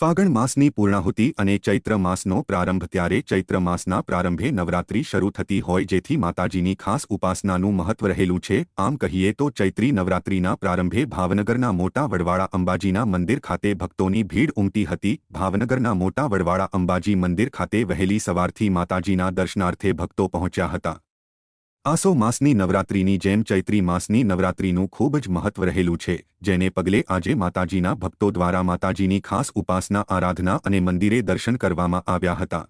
ફાગણ માસની પૂર્ણાહુતિ અને ચૈત્ર માસનો પ્રારંભ ત્યારે ચૈત્ર માસના પ્રારંભે નવરાત્રી શરૂ થતી હોય જેથી માતાજીની ખાસ ઉપાસનાનું મહત્વ રહેલું છે. આમ કહીએ તો ચૈત્રી નવરાત્રીના પ્રારંભે ભાવનગરના મોટા વડવાળા અંબાજીના મંદિર ખાતે ભક્તોની ભીડ ઉમટી હતી. ભાવનગરના મોટા વડવાળા અંબાજી મંદિર ખાતે વહેલી સવારથી માતાજીના દર્શનાર્થે ભક્તો પહોંચ્યા હતા. આસો માસની નવરાત્રિની જેમ ચૈત્રી માસની નવરાત્રિનું ખૂબ જ મહત્વ રહેલું છે, જેને પગલે આજે માતાજીના ભક્તો દ્વારા માતાજીની ખાસ ઉપાસના, આરાધના અને મંદિરે દર્શન કરવામાં આવ્યા હતા.